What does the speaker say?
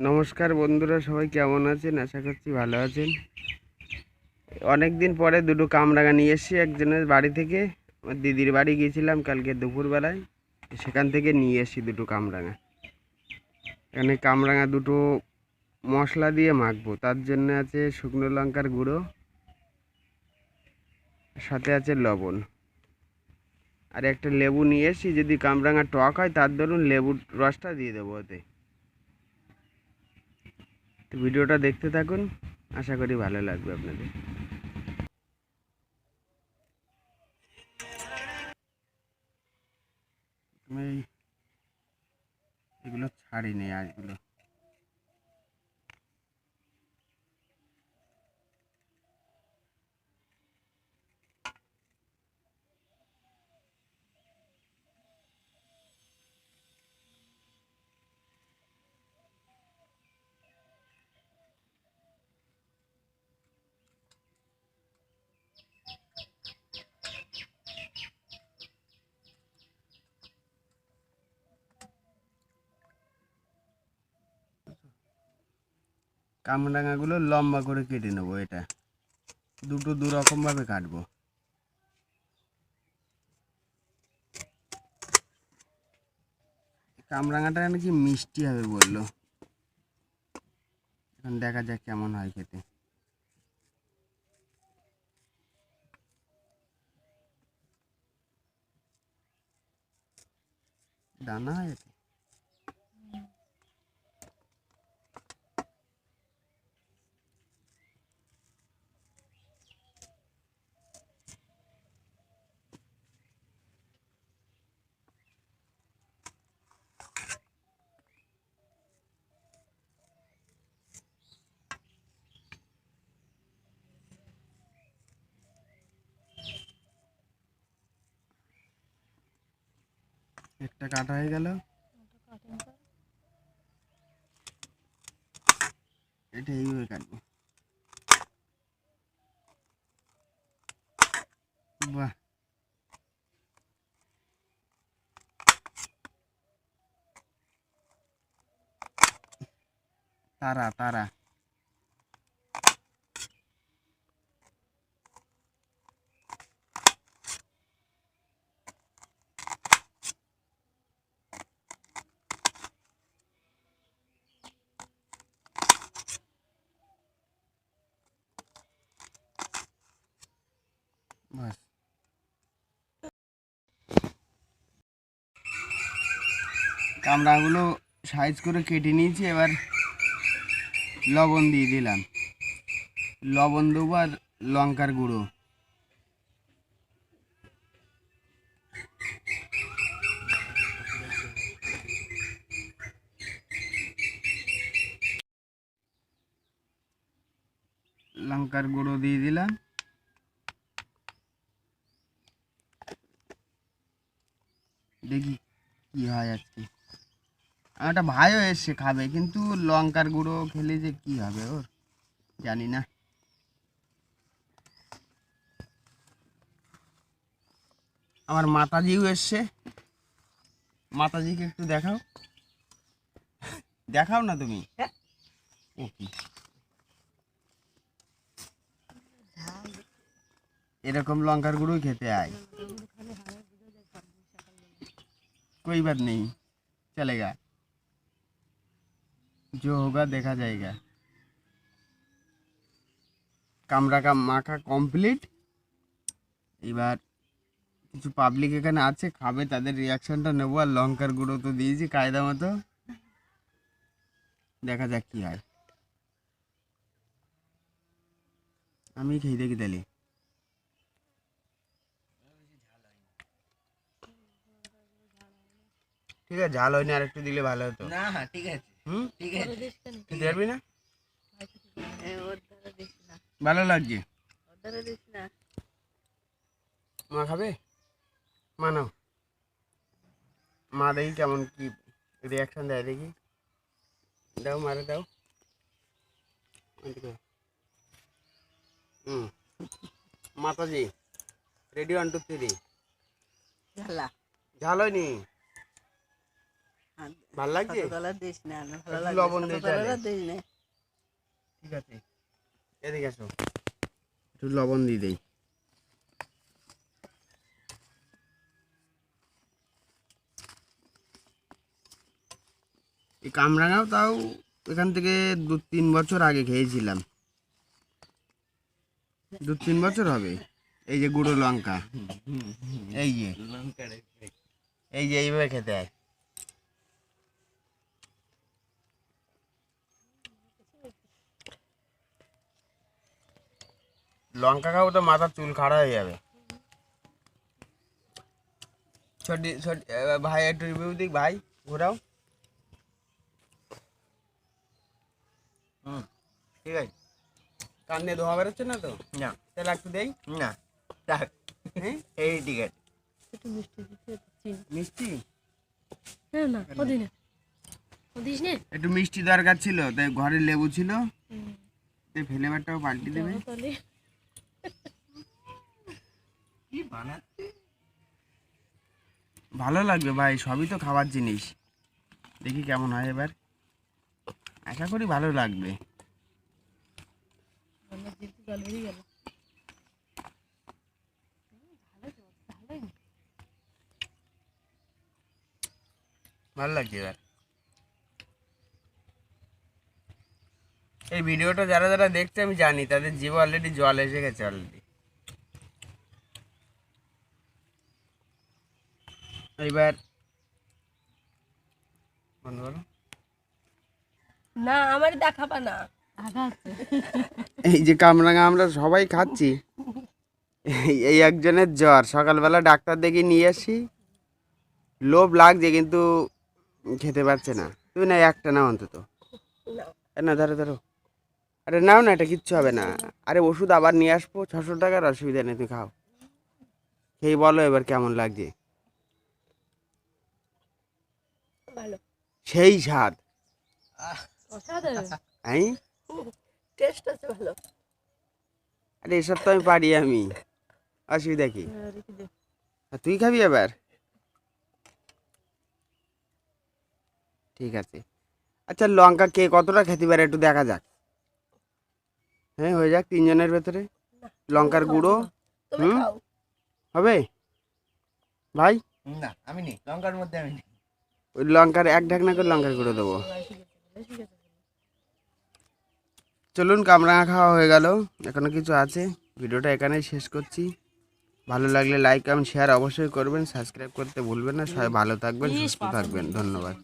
নমস্কার বন্ধুরা, সবাই কেমন আছেন? আশা করছি ভালো আছেন। অনেক দিন পরে দুটো কামরাঙা নিয়ে এসেছি একজনের বাড়ি থেকে। আমার দিদির বাড়ি গিয়েছিলাম কালকে দুপুরবেলায়। সেখান থেকে নিয়ে এসেছি দুটো কামরাঙা। এখানে কামরাঙা দুটো মশলা দিয়ে মাখবো। তার জন্য আছে শুকনো লঙ্কার গুঁড়ো, সাথে আছে লবণ। আর একটা লেবু নিয়ে এসেছি। যদি কামরাঙা টক হয়, তার ধরুন লেবুর রসটা দিয়ে দেবো ওতে। তো ভিডিওটা দেখতে থাকুন। আশা করি ভালো লাগবে আপনাদের। এগুলো ছাড়িনি আজগুলো। কামরাঙাগুলো লম্বা করে কেটে নেব এটা। দুটো দু রকমভাবে কাটবো। কামরাঙাটা নাকি মিষ্টি হবে বলল? এখন দেখা যাক কেমন হয় খেতে। দানা হয়? একটা কাটা হয়ে গেল। এটা এইভাবে কাটবো। বাহ। তারা তারা। বাস কামড়াগুলো সাইজ করে কেটে নিয়েছি, এবার লবণ দিয়ে দিলাম। লবণ দেবো আর লঙ্কার গুঁড়ো। লঙ্কার গুঁড়ো দিয়ে দিলাম। দেখি কি হয় আজকে। আমার একটা ভাইও এসছে খাবে কিন্তু লঙ্কার গুঁড়ো খেলে যে কি হবে ওর জানি না। আমার মাতাজিও এসছে। মাতাজিকে একটু দেখাও। দেখাও না তুমি? কি? এরকম লঙ্কার গুঁড়ো খেতে আয়। कोई बात नहीं चलेगा जो होगा देखा जाएगा কামরা কাম মাখা কমপ্লিট এবার কিছু পাবলিক এখানে আছে খাবে তাদের রিয়াকশনটা নেবো আর লঙ্কার গুঁড়ো তো দিয়েছি কায়দা মতো দেখা যাক কি হয় আমি খেয়ে দেখি তাহলে ঠিক আছে ঝাল হয়নি আর একটু দিলে ভালো হতো। না ঠিক আছে। হুম? ঠিক আছে। তুই দেখবি না? ভালো লাগছে? মা খাবে? মা নাও। মা দেখি কেমন কি রিয়াকশন দেয় দেখি। দাও মারে দাও। হুম। মাতাজি রেডি ওয়ান টু থ্রি ঝালা। ঝাল হয়নি? ভালো লাগছে? ছোট দিস না না ভালো লাগছে লবণ দিস না। ঠিক আছে। এদিকে আসো। একটু লবণ দিয়ে দেই। এই কামরাঙাও তাও এখান থেকে দু তিন বছর আগে খেয়েছিলাম। দু তিন বছর হবে। এই যে গুঁড়ো লঙ্কা। এই যে। এই যে এইভাবে খেতে হয়। লঙ্কা খাব তো মাথার চুল খাড়া হয়ে যাবে। ছোটি ছোটি ভাই একটু রিভিউ দিক ভাই ঘোরাও। হুম। ঠিক আছে। কান দিয়ে ধোয়া বেরোচ্ছে না তো? না। তাহলে একটু দেই। না। হ্যাঁ? এই ঠিক আছে একটু মিষ্টি দিতে মিষ্টি? না না ওদি না ওদিস নে একটু মিষ্টি দরকার ছিল তাই ঘরে লেবু ছিল। তাই ফ্লেভারটাও পাল্টে দেবে। ভালো লাগবে ভাই সবই তো খাবার জিনিস। দেখি কেমন হয় এবার। আশা করি ভালো লাগবে। ভালো লাগছে এবার। এই ভিডিওটা যারা যারা দেখছে আমি জানি তাদের জিভে অলরেডি জল এসে গেছে অলরেডি এইবার বন্ধ করো। না আমার দেখাবা না। এই যে কামরাঙা আমরা সবাই খাচ্ছি। এই- একজনের জ্বর। সকালবেলা ডাক্তার দেখে নিয়ে আসি। লোভ লাগছে কিন্তু খেতে পারছে না। তুমি না একটা নাও অন্তত। না ধরো ধরো। আরে নাও না এটা কিচ্ছু হবে না। আরে ওষুধ আবার নিয়ে আসব। ছশো টাকার অসুবিধা নেই তুমি খাও। খেয়ে বলো এবার কেমন লাগছে। ভালো। সেই স্বাদ। আই টেস্ট আছে ভালো। আরে এসব তো আমি পারি আমি। অসুবিধা কি? হ্যাঁ, তুই খাবি এবার ঠিক আছে। আচ্ছা লঙ্কা কে কতটা খেতে পারে একটু দেখা যাক। হ্যাঁ হয়ে যাক তিনজনের ভেতরে। লঙ্কার গুঁড়ো। হুম? হবে? ভাই? না আমি নেই। লঙ্কার মধ্যে আমি নেই। ওই লঙ্কার এক ঢাকনা করে লঙ্কার গুঁড়ো দেবো। চলুন কামরাঙা খাওয়া হয়ে গেল এখনও কিছু আছে। ভিডিওটা এখানেই শেষ করছি। ভালো লাগলে লাইক কমেন্ট শেয়ার অবশ্যই করবেন। সাবস্ক্রাইব করতে ভুলবেন না। সবাই ভালো থাকবেন সুস্থ থাকবেন। ধন্যবাদ।